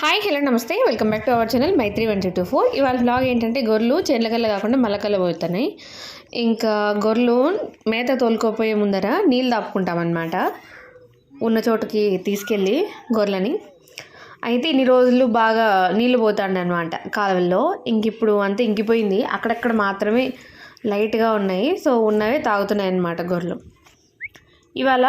Hi hello నమస్తే. Welcome back to our channel Maitri one two four ఇవాళ blog ఏంటంటే గొర్రెలు చెట్లకల్ల కాకుండా మల్లకల్ల పోతున్నాయి. ఇంకా గొర్రెలు మేత తోలుకోపోయే ముందర నీళ్ళు దాపుకుంటామన్నమాట. ఉన్న చోటుకి తీసుకెళ్ళి గొర్రెలని. అయితే ఇన్ని రోజులు బాగా నీళ్ళు పోతాండి అనమాట కాలువల్లో. ఇంక ఇప్పుడు అంతా ఇంకిపోయింది. అక్కడక్కడ మాత్రమే లైట్గా ఉన్నాయి. సో ఉన్నవే తాగుతున్నాయి అన్నమాట గొర్రెలు. ఇవాళ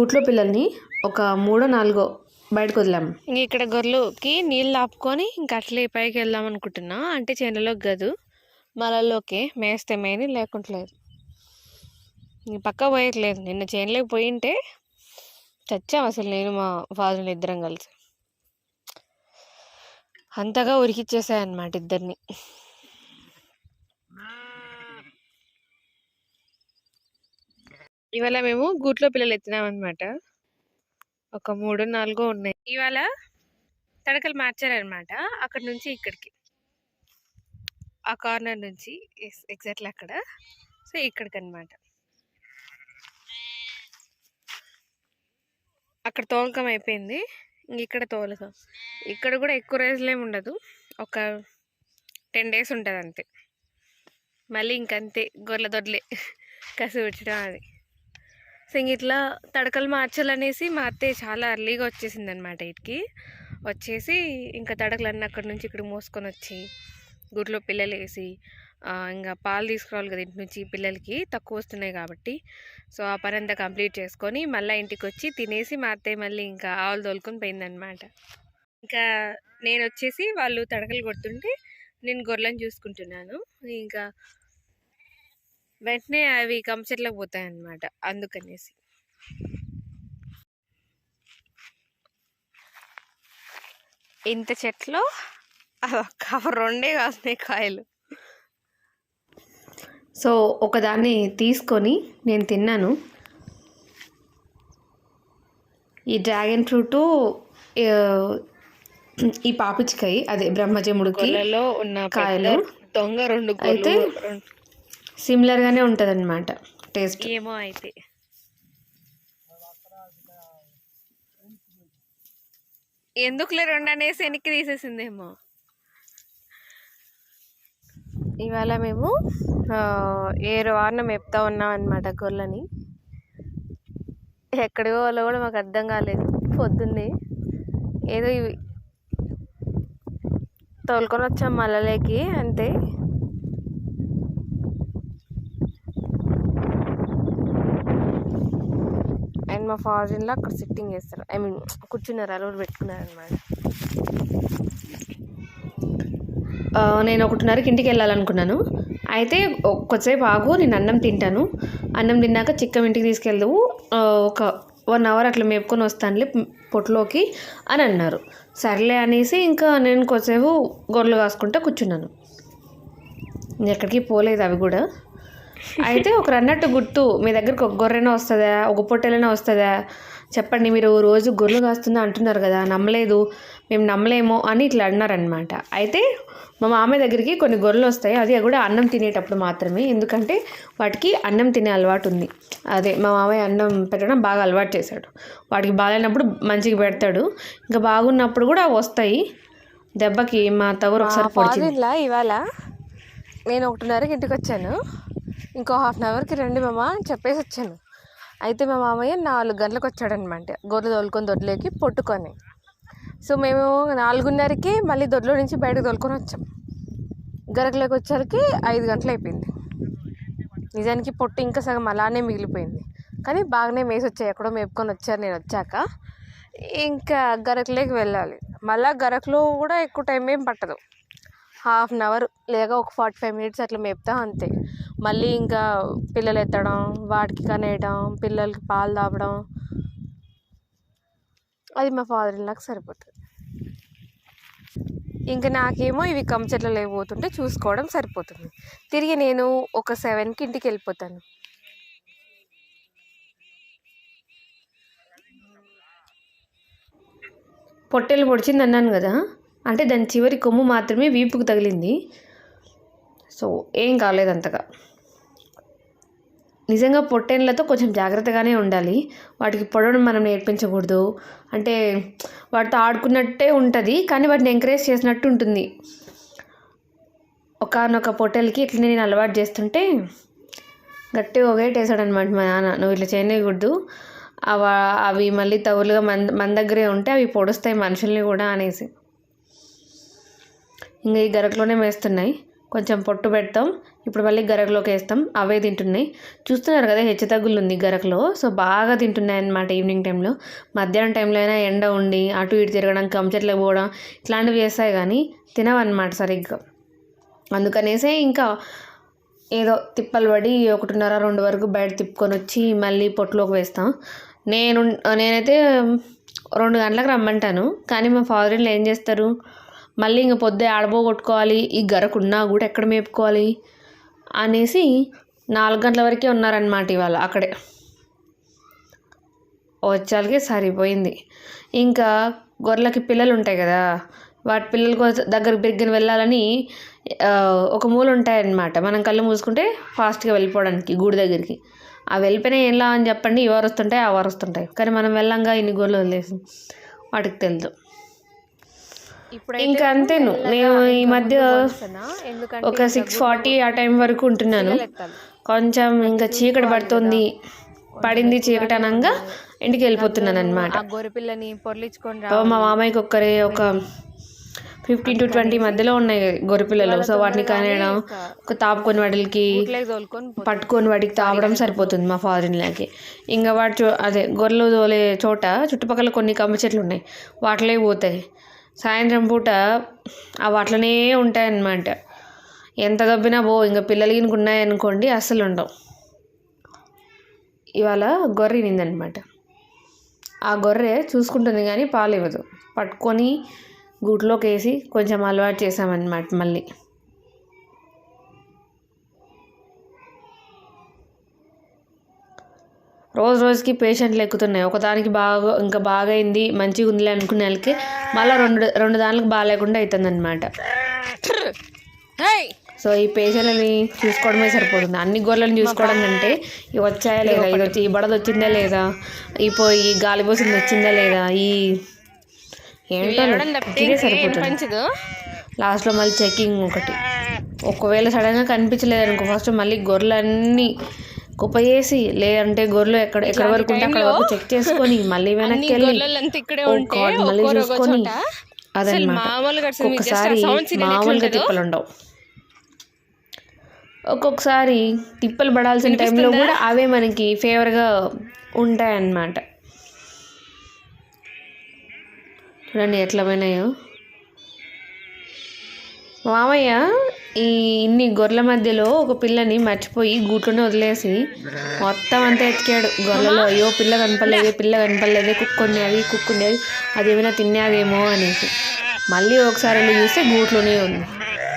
గుట్లో పిల్లల్ని ఒక మూడో నాలుగో బయటకు వదిలాం ఇంక ఇక్కడ గొర్రెలకి నీళ్ళు ఆపుకొని ఇంకా అట్లే పైకి వెళ్దాం అనుకుంటున్నా. అంటే చేనులోకి కాదు మలల్లోకి మేస్తే మేని లేకుంటలేదు. ఇంక పక్క పోయట్లేదు. నిన్న చేనులోకి పోయింటే చచ్చాం అసలు నేను మా ఫాదర్ని ఇద్దరం కలిసి. అంతగా ఉరికిచ్చేసాయన్నమాట ఇద్దరిని. ఇవాళ మేము గూట్లో పిల్లలు ఎత్తినాం అనమాట ఒక మూడు నాలుగో ఉన్నాయి. ఇవాళ తడకలు మార్చారనమాట అక్కడ నుంచి ఇక్కడికి. ఆ కార్నర్ నుంచి ఎగ్జాక్ట్లీ అక్కడ. సో ఇక్కడికి అనమాట అక్కడ తోలకం అయిపోయింది. ఇంక ఇక్కడ తోలకం. ఇక్కడ కూడా ఎక్కువ రోజులు ఏమి ఉండదు. ఒక టెన్ డేస్ ఉంటుంది అంతే మళ్ళీ ఇంకంతే. గొర్రెల దొడ్లే. కసి పెట్టడం అది. సో ఇంక ఇట్లా తడకలు మార్చాలనేసి మా అత్తయ్య చాలా అర్లీగా వచ్చేసింది అనమాట ఇటుకి. వచ్చేసి ఇంకా తడకలన్నీ అక్కడి నుంచి ఇక్కడ మోసుకొని వచ్చి గుడిలో పిల్లలు వేసి ఇంకా పాలు తీసుకురావాలి కదా ఇంటి నుంచి పిల్లలకి తక్కువ వస్తున్నాయి కాబట్టి. సో ఆ పని అంతా కంప్లీట్ చేసుకొని మళ్ళీ ఇంటికి వచ్చి తినేసి మా అత్తయ్య మళ్ళీ ఇంకా ఆవులు తోలుకొని పోయిందనమాట. ఇంకా నేను వచ్చేసి వాళ్ళు తడకలు కొడుతుంటే నేను గొర్రెలను చూసుకుంటున్నాను. ఇంకా వెంటనే అవి కంచెట్లకు పోతాయి అన్నమాట అందుకనేసి. ఇంత చెట్లు? అదొక్క రెండే కాస్తున్నాయి కాయలు. సో ఒకదాన్ని తీసుకొని నేను తిన్నాను. ఈ డ్రాగన్ ఫ్రూటు ఈ పాపిచ్చికాయ అదే బ్రహ్మజముడికి ఉన్న కాయలు. దొంగ రెండు అయితే సిమిలర్గానే ఉంటుంది అనమాట టేస్ట్. ఏమో అయితే. ఎందుకులే రెండు అనేసి వెనక్కి తీసేసిందేమో. ఇవాళ మేము ఏరు వారన మేపుతా ఉన్నాం అనమాట గొర్రెలని. ఎక్కడికి పోవాలో కూడా మాకు అర్థం కాలేదు. పొద్దున్నే ఏదో ఇవి తోలుకొని వచ్చాం మల్లలేకి అంతే మా ఫాదర్లో అక్కడ సిట్టింగ్ చేస్తారు. ఐ మీన్ కూర్చున్నారు అలవాటు పెట్టుకున్నారు అనమాట నేను ఒకటిన్నరకి ఇంటికి వెళ్ళాలనుకున్నాను. అయితే కొద్దిసేపు ఆగు నేను అన్నం తింటాను. అన్నం తిన్నాక చిక్కం ఇంటికి తీసుకెళ్దావు ఒక వన్ అవర్ అట్లా మేపుకొని వస్తానులే పొట్టులోకి అని అన్నారు. సర్లే అనేసి ఇంకా నేను కొద్దిసేపు గొర్రెలు కాసుకుంటా కూర్చున్నాను. ఎక్కడికి పోలేదు అవి కూడా. అయితే ఒకరు అన్నట్టు గుర్తు మీ దగ్గరకు ఒక గొర్రెనా వస్తుందా ఒక పొట్టెలైనా వస్తుందా? చెప్పండి మీరు రోజు గొర్రెలు కాస్తుందా అంటున్నారు కదా నమ్మలేదు మేము నమ్మలేమో అని ఇట్లా అన్నారనమాట అయితే మా మామయ్య దగ్గరికి కొన్ని గొర్రెలు వస్తాయి అది కూడా అన్నం తినేటప్పుడు మాత్రమే ఎందుకంటే వాటికి అన్నం తినే అలవాటు ఉంది. అదే మా మామయ్య అన్నం పెట్టడం బాగా అలవాటు చేశాడు. వాటికి బాగాలేనప్పుడు మంచిగా పెడతాడు. ఇంకా బాగున్నప్పుడు కూడా వస్తాయి. దెబ్బకి మా తగురు ఒకసారి ఇవాళ నేను ఒకటిన్నరకి ఇంటికి వచ్చాను. ఇంకో హాఫ్ అన్ అవర్కి రండి మామ అని చెప్పేసి వచ్చాను. అయితే మా మామయ్య నాలుగు గంటలకు వచ్చాడనమాట గొర్రెలు తోలుకొని దొడ్లోకి పొట్టుకొని. సో మేము నాలుగున్నరకి మళ్ళీ దొడ్లో నుంచి బయటకు తోలుకొని వచ్చాం. గరకలోకి వచ్చేసరికి ఐదు గంటలు అయిపోయింది. నిజానికి పొట్టు ఇంకా సగం అలానే మిగిలిపోయింది. కానీ బాగానే మేసి వచ్చాయి. ఎక్కడో మేపుకొని వచ్చారు. నేను వచ్చాక ఇంకా గరకలోకి వెళ్ళాలి. మళ్ళీ గరకలో కూడా ఎక్కువ టైం ఏం పట్టదు. హాఫ్ అన్ అవర్ లేక ఒక ఫార్టీ ఫైవ్ మినిట్స్ అట్లా మేపుతా అంతే. మళ్ళీ ఇంకా పిల్లలు ఎత్తడం వాటికి కనేయడం పిల్లలకి పాలు తాపడం అది మా ఫాదర్ నాకు సరిపోతుంది. ఇంకా నాకేమో ఇవి కంచెట్లో లేకపోతుంటే చూసుకోవడం సరిపోతుంది. తిరిగి నేను ఒక సెవెన్కి ఇంటికి వెళ్ళిపోతాను. పొట్టెలు పొడిచింది అన్నాను కదా? అంటే దాని చివరి కొమ్ము మాత్రమే వీపుకు తగిలింది. సో ఏం కాలేదు అంతగా. నిజంగా పొట్టేళ్ళతో కొంచెం జాగ్రత్తగానే ఉండాలి. వాటికి పొడవడం మనం నేర్పించకూడదు. అంటే వాటితో ఆడుకున్నట్టే ఉంటుంది కానీ వాటిని ఎంకరేజ్ చేసినట్టు ఉంటుంది. ఒకనొక పొట్టెలకి ఇట్లా నేను అలవాటు చేస్తుంటే గట్టిగా ఒకటేసాడు అనమాట మా నాన్న. నువ్వు ఇట్లా చేయకూడదు అవ అవి మళ్ళీ తవులుగా మన మన దగ్గరే ఉంటే అవి పొడుస్తాయి మనుషుల్ని కూడా అనేసి. ఇంకా ఈ గరకలోనే వేస్తున్నాయి. కొంచెం పొట్టు పెడతాం. ఇప్పుడు మళ్ళీ గరకలోకి వేస్తాం. అవే తింటున్నాయి. చూస్తున్నారు కదా హెచ్చు తగ్గులు ఉంది గరకలో సో బాగా తింటున్నాయి అన్నమాట ఈవినింగ్ టైంలో. మధ్యాహ్నం టైంలో అయినా ఎండ ఉండి అటు ఇటు తిరగడం కంచెట్లకు పోవడం ఇట్లాంటివి చేస్తాయి కానీ తినవన్నమాట సరిగ్గా. అందుకనేసే ఇంకా ఏదో తిప్పలు పడి ఒకటిన్నర రెండు వరకు బయట తిప్పుకొని వచ్చి మళ్ళీ పొట్టులోకి వేస్తాం. నేను నేనైతే రెండు గంటలకు రమ్మంటాను. కానీ మా ఫాదర్ ఏం చేస్తారు? మళ్ళీ ఇంక పొద్దు ఆడబోగొట్టుకోవాలి ఈ గరకున్నా కూడా ఎక్కడ మేపుకోవాలి అనేసి నాలుగు గంటల వరకే ఉన్నారనమాట ఇవాళ అక్కడే. వచ్చాలకే సరిపోయింది. ఇంకా గొర్రెలకి పిల్లలు ఉంటాయి కదా వాటి పిల్లల కోసం దగ్గరికి బిరిగిన వెళ్ళాలని ఒక మూల ఉంటాయన్నమాట మనం కళ్ళు మూసుకుంటే ఫాస్ట్గా వెళ్ళిపోవడానికి గుడి దగ్గరికి. ఆ వెళ్ళిపోయినా ఎలా అని చెప్పండి ఎవరు వస్తుంటాయి ఆ వారు వస్తుంటాయి కానీ మనం వెళ్ళంగా ఇన్ని గొర్రెలు వదిలేసి వాటికి తెలుదు. ఇంకా అంతేను నేను ఈ మధ్య ఎందుకంటే ఒక సిక్స్ ఫార్టీ ఆ టైం వరకు ఉంటున్నాను. కొంచెం ఇంకా చీకటి పడుతుంది. పడింది చీకటి అనగా ఇంటికి వెళ్ళిపోతున్నాను అనమాట పొర్లించుకొని మా మామయ్యకి ఒక్కరే ఒక ఫిఫ్టీన్ టు ట్వంటీ మధ్యలో ఉన్నాయి గొర్రెపిల్లలు సో వాటిని కానేయడం ఒక తాపుకొని వాటికి పట్టుకొని వాటికి తాపడం సరిపోతుంది మా ఫాదర్ ఇన్లాకి ఇంకా వాటి అదే గొర్రెలు తోలే చోట చుట్టుపక్కల కొన్ని కమ్మ చెట్లు ఉన్నాయి. వాటిలే పోతాయి. సాయంత్రం పూట అవి అట్లనే ఉంటాయన్నమాట. ఎంత దబ్బినా బో ఇంకా పిల్లలు ఉన్నాయనుకోండి అస్సలు ఉండవు. ఇవాళ గొర్రె నిందనమాట. ఆ గొర్రె చూసుకుంటుంది కానీ పాలు ఇవ్వదు. పట్టుకొని గూట్లోకి వేసి కొంచెం అలవాటు చేసామన్నమాట మళ్ళీ. రోజు రోజుకి పేషెంట్లు ఎక్కుతున్నాయి. ఒకదానికి బాగా ఇంకా బాగా అయింది మంచిగా ఉందిలే అనుకునే వాళ్ళకి మళ్ళీ రెండు రెండు దానికి బాగాలేకుండా అవుతుంది అనమాట హేయ్! సో ఈ పేషెంట్లని చూసుకోవడమే సరిపోతుంది. అన్ని గొర్రెలను చూసుకోవడం కంటే ఇవి వచ్చాయా లేదా? ఇది వచ్చి ఈ బడద వచ్చిందా లేదా? ఈ పోయి గాలి పోసింది వచ్చిందా లేదా? ఈ ఏంటో ఎవడన్నా తప్పితే ఇదే ఇంకేం సరిపోతుంది. లాస్ట్లో మళ్ళీ చెకింగ్ ఒకటి. ఒకవేళ సడన్గా కనిపించలేదు అనుకో ఫస్ట్ మళ్ళీ గొర్రెలన్నీ కుప్పయేసి లేదంటే గొర్రెలు ఎక్కడ ఎక్కడ వరకు ఉంటే అక్కడ వరకు చెక్ చేసుకొని మళ్ళీ వెనక్కి వెళ్ళి మళ్ళీ చూసుకొని అదనమాట మామూలుగా ఒక్కసారి? తిప్పలు ఉండవు. ఒక్కొక్కసారి తిప్పలు పడాల్సిన టైంలో కూడా అవే మనకి ఫేవర్గా ఉంటాయన్నమాట. చూడండి ఎట్లా పోయినాయో. మామయ్య ఈ ఇన్ని గొర్రెల మధ్యలో ఒక పిల్లని మర్చిపోయి గూట్లోనే వదిలేసి మొత్తం అంతా ఎతికాడు. గొర్రెలో అయ్యో పిల్ల కనపడలేదే పిల్ల కనపడలేదే కుక్కున్నది కుక్కున్నది అది ఏమైనా తినేదేమో అనేసి. మళ్ళీ ఒకసారి వెళ్ళి చూస్తే గూట్లోనే ఉంది.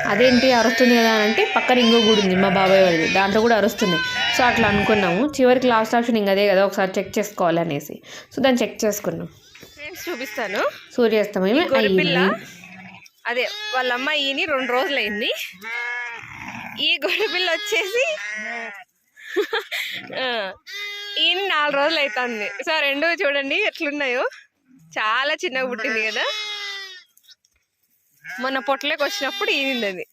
అదేంటి అరుస్తుంది కదా అని అంటే పక్కన ఇంకో గూడు ఉంది మా బాబాయ్ వాళ్ళది. దాంట్లో కూడా అరుస్తుంది సో అట్లా అనుకున్నాము. చివరికి లాస్ట్ ఆప్షన్ ఇంక అదే కదా ఒకసారి చెక్ చేసుకోవాలి అనేసి. సో దాన్ని చెక్ చేసుకున్నాం. చూపిస్తాను. సూర్యాస్తమయం అయ్యింది అదే వాళ్ళ అమ్మాయిని రెండు రోజులు అయింది ఈ గొర్రెపిల్ల వచ్చేసి ఈయన నాలుగు రోజులు అవుతుంది సో రెండు చూడండి ఎట్లున్నాయో. చాలా చిన్నగా పుట్టింది కదా. మొన్న పొట్టలోకి వచ్చినప్పుడు ఈనింది అది.